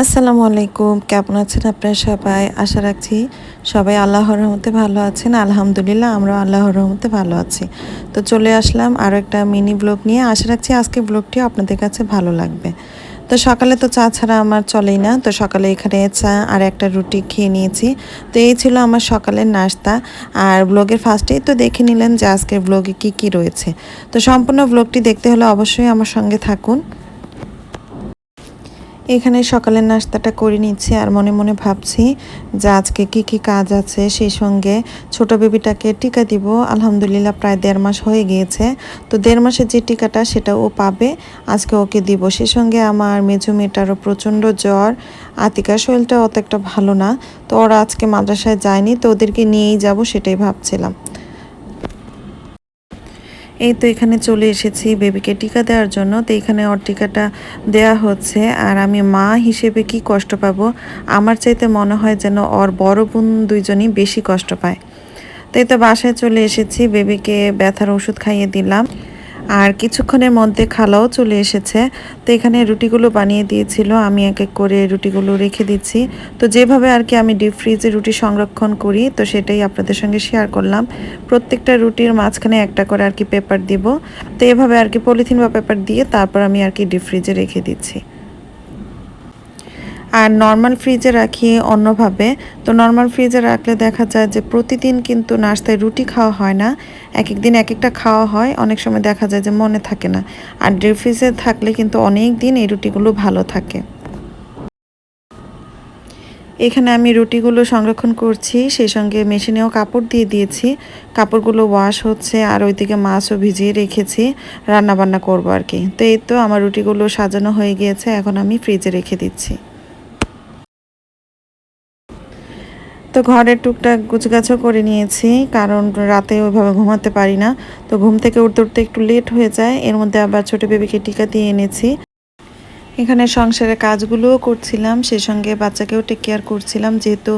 আসসালামু আলাইকুম। কেমন আছেন আপনারা সবাই? আশা রাখছি সবাই আল্লাহর রহমতে ভালো আছেন। আলহামদুলিল্লাহ আমরা আল্লাহর রহমতে ভালো আছি। তো চলে আসলাম আরও একটা মিনি ব্লগ নিয়ে। আশা রাখছি আজকে ব্লগটিও আপনাদের কাছে ভালো লাগবে। তো সকালে তো চা ছাড়া আমার চলেই না। তো সকালে এখানে চা আর একটা রুটি খেয়ে নিয়েছি। তো এই ছিল আমার সকালের নাস্তা। আর ব্লগের ফার্স্টেই তো দেখে নিলেন যে আজকের ব্লগে কি কি রয়েছে। তো সম্পূর্ণ ব্লগটি দেখতে হলে অবশ্যই আমার সঙ্গে থাকুন। এখানে সকালের নাস্তাটা করে নিচ্ছি আর মনে মনে ভাবছি যে আজকে কি কি কাজ আছে, সেই সঙ্গে ছোট বেবিটাকে টিকা দিব। আলহামদুলিল্লাহ প্রায় দেড় মাস হয়ে গিয়েছে। তো দেড় মাসের যে টিকাটা সেটা ও পাবে, আজকে ওকে দিব। সে সঙ্গে আমার মেজু মেয়েটারও প্রচণ্ড জ্বর। আতিকার শরীরটা অত একটা ভালো না। তো ওরা আজকে মাদ্রাসায় যায়নি, তো ওদেরকে নিয়েই যাব সেটাই ভাবছিলাম। এই তো এখানে চলে এসেছি বেবিকে টিকা দেওয়ার জন্য। তো এখানে ওর টিকাটা দেয়া হচ্ছে। আর আমি মা হিসেবে কি কষ্ট পাবো? আমার চাইতে মনে হয় যেন ওর বড় বোন দুইজনই বেশি কষ্ট পায়। তাই তো বাসায় চলে এসেছি। বেবিকে ব্যথার ওষুধ খাইয়ে দিলাম। আর কিছুক্ষণের মধ্যে খালাও চলে এসেছে। তো এখানে রুটিগুলো বানিয়ে দিয়েছিল, আমি এক এক করে রুটিগুলো রেখে দিচ্ছি। তো যেভাবে আর কি আমি ডিপ ফ্রিজে রুটি সংরক্ষণ করি, তো সেটাই আপনাদের সঙ্গে শেয়ার করলাম। প্রত্যেকটা রুটির মাঝখানে একটা করে আর কি পেপার দিব। তো এভাবে আর কি পলিথিন বা পেপার দিয়ে তারপর আমি আর কি ডিপ ফ্রিজে রেখে দিচ্ছি। আর নর্মাল ফ্রিজে রাখি অন্যভাবে। তো নর্মাল ফ্রিজে রাখলে দেখা যায় যে প্রতিদিন কিন্তু নাস্তায় রুটি খাওয়া হয় না। এক এক দিন এক একটা খাওয়া হয়, অনেক সময় দেখা যায় যে মনে থাকে না। আর ডিপ ফ্রিজে থাকলে কিন্তু অনেক দিন এই রুটিগুলো ভালো থাকে। এখানে আমি রুটিগুলো সংরক্ষণ করছি, সেই সঙ্গে মেশিনেও কাপড় দিয়ে দিয়েছি। কাপড়গুলো ওয়াশ হচ্ছে আর ওইদিকে মাছও ভিজিয়ে রেখেছি রান্না বান্না করব আর কি। তো এই তো আমার রুটিগুলো সাজানো হয়ে গিয়েছে, এখন আমি ফ্রিজে রেখে দিচ্ছি। তো ঘরের টুকটাক গুছগাছও করে নিয়েছি, কারণ রাতে ওইভাবে ঘুমাতে পারি না। তো ঘুম থেকে উঠতে উঠতে একটু লেট হয়ে যায়, এর মধ্যে আবার ছোট বেবিকে টিকা দিয়ে এনেছি। এখানে সংসারের কাজগুলোও করছিলাম সেই সঙ্গে বাচ্চাকেও টেক কেয়ার করছিলাম, যেহেতু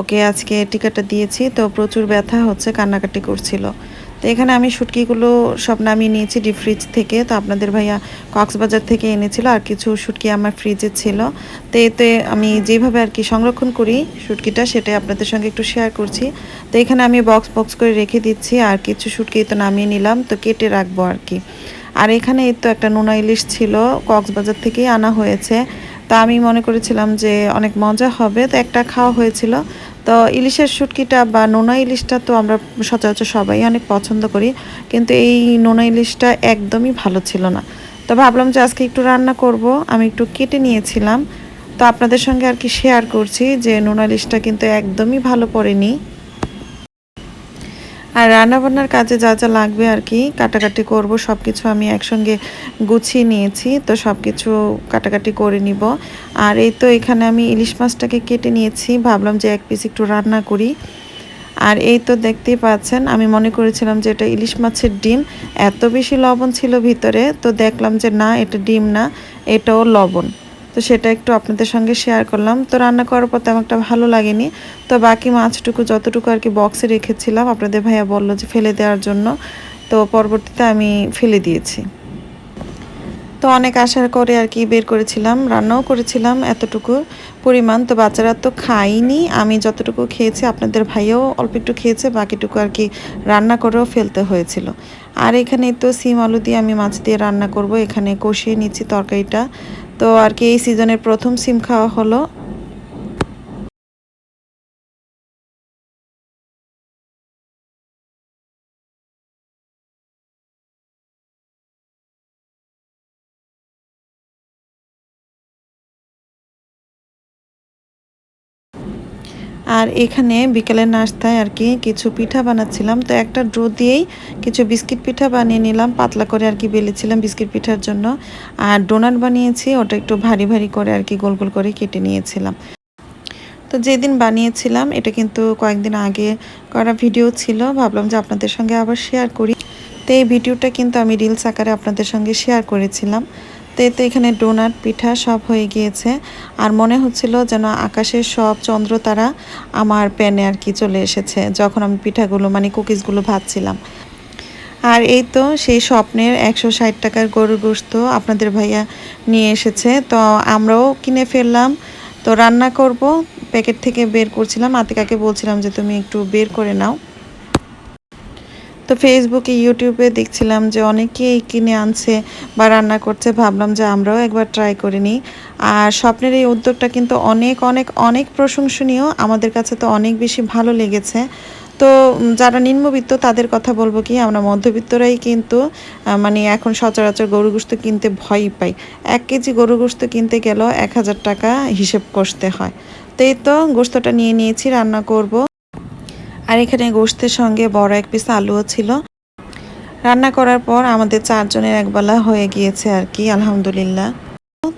ওকে আজকে টিকাটা দিয়েছি, তো প্রচুর ব্যথা হচ্ছে, কান্নাকাটি করছিল। এখানে আমি শুটকিগুলো সব নামিয়ে নিয়েছি ডিপ ফ্রিজ থেকে। তো আপনাদের ভাইয়া কক্সবাজার থেকে এনেছিল আর কিছু শুটকি আমার ফ্রিজে ছিল। তো এতে আমি যেভাবে আর কি সংরক্ষণ করি শুটকিটা, সেটাই আপনাদের সঙ্গে একটু শেয়ার করছি। তো এখানে আমি বক্স বক্স করে রেখে দিচ্ছি আর কিছু শুটকি তো নামিয়ে নিলাম, তো কেটে রাখব আর কি। আর এখানে তো একটা নোনা ইলিশ ছিল, কক্সবাজার থেকেই আনা হয়েছে। তা আমি মনে করেছিলাম যে অনেক মজা হবে। তো একটা খাওয়া হয়েছিল। তো ইলিশের শুটকিটা বা নোনা ইলিশটা তো আমরা সচরাচর সবাই অনেক পছন্দ করি। কিন্তু এই নোনা ইলিশটা একদমই ভালো ছিল না। তো ভাবলাম যে আজকে একটু রান্না করব। আমি একটু কেটে নিয়েছিলাম। তো আপনাদের সঙ্গে আর কি শেয়ার করছি যে নোনা ইলিশটা কিন্তু একদমই ভালো পড়েনি। আর রান্নাবান্নার কাজে যা যা লাগবে আর কি, কাটাকাটি করব সব কিছু আমি একসঙ্গে গুছিয়ে নিয়েছি, তো সব কিছু কাটাকাটি করে নিব। আর এই তো এখানে আমি ইলিশ মাছটাকে কেটে নিয়েছি, ভাবলাম যে এক পিস একটু রান্না করি। আর এই তো দেখতেই পাচ্ছেন, আমি মনে করেছিলাম যে এটা ইলিশ মাছের ডিম, এত বেশি লবণ ছিল ভিতরে, তো দেখলাম যে না, এটা ডিম না, এটাও লবণ। তো সেটা একটু আপনাদের সঙ্গে শেয়ার করলাম। তো রান্না করার পর তেমন একটা ভালো লাগেনি। তো বাকি মাছটুকু যতটুকু আর কি বক্সে রেখেছিলাম, আপনাদের ভাইয়া বলল যে ফেলে দেওয়ার জন্য। তো পরবর্তীতে আমি ফেলে দিয়েছি। তো অনেক আশা করে আর কি বের করেছিলাম, রান্নাও করেছিলাম এতটুকু পরিমাণ। তো বাচ্চারা তো খাইনি আমি যতটুকু খেয়েছি আপনাদের ভাইও অল্প একটু খেয়েছে, বাকিটুকু আর কি রান্না করেও ফেলতে হয়েছিল। আর এখানে তো সিম আলু দিয়ে আমি মাছ দিয়ে রান্না করব, এখানে কষিয়ে নিচ্ছি তরকারিটা। তো আর কি এই সিজনের প্রথম সিম খাওয়া হলো। আর এখানে বিকেলের নাস্তায় আর কি কিছু পিঠা বানাচ্ছিলাম। তো একটা ড্রো দিয়েই কিছু বিস্কিট পিঠা বানিয়ে নিলাম, পাতলা করে আর কি বেলেছিলাম বিস্কিট পিঠার জন্য। আর ডোনাট বানিয়েছি, ওটা একটু ভারী ভারী করে আর কি গোল গোল করে কেটে নিয়েছিলাম। তো যেদিন বানিয়েছিলাম, এটা কিন্তু কয়েকদিন আগে করা ভিডিও ছিল, ভাবলাম যে আপনাদের সঙ্গে আবার শেয়ার করি। তো এই ভিডিওটা কিন্তু আমি রিলস আকারে আপনাদের সঙ্গে শেয়ার করেছিলাম। তো এখানে ডোনাট পিঠা সব হয়ে গিয়েছে। আর মনে হচ্ছিল যেন আকাশের সব চন্দ্র তারা আমার প্যানে আর কি চলে এসেছে, যখন আমি পিঠাগুলো মানে কুকিজগুলো ভাজছিলাম। আর এই তো সেই স্বপ্নের একশো ষাট টাকার গরুর গোস্ত আপনাদের ভাইয়া নিয়ে এসেছে। তো আমরাও কিনে ফেললাম, তো রান্না করব। প্যাকেট থেকে বের করছিলাম। আতিকাকে বলছিলাম যে, তুমি একটু বের করে নাও। তো ফেসবুকে ইউটিউবে দেখছিলাম যে অনেকেই কিনে আনছে বা রান্না করছে। ভাবলাম যে আমরাও একবার ট্রাই করে নিই। আর স্বপ্নের এই উদ্যোগটা কিন্তু অনেক অনেক অনেক প্রশংসনীয়। আমাদের কাছে তো অনেক বেশি ভালো লেগেছে। তো যারা নিম্নবিত্ত, তাদের কথা বলব কি, আমরা মধ্যবিত্তরাই কিন্তু মানে এখন সচরাচর গরু গোস্ত কিনতে ভয়ই পাই। এক কেজি গরু গোস্ত কিনতে গেলেও এক হাজার টাকা হিসেব কষতে হয়। তো এই তো গোস্তটা নিয়ে নিয়েছি, রান্না করব। আর এখানে গোস্তের সঙ্গে বড় এক পিস আলুও ছিল। রান্না করার পর আমাদের চারজনের একবেলা হয়ে গিয়েছে আর কি, আলহামদুলিল্লাহ।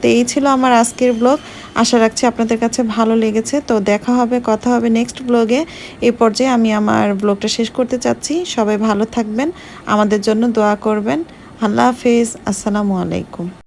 তো এই ছিল আমার আজকের ব্লগ। আশা রাখছি আপনাদের কাছে ভালো লেগেছে। তো দেখা হবে, কথা হবে নেক্সট ব্লগে। এই পর্যায়ে আমি আমার ব্লগটা শেষ করতে চাচ্ছি। সবাই ভালো থাকবেন, আমাদের জন্য দোয়া করবেন। আল্লাহ হাফিজ। আসসালামু আলাইকুম।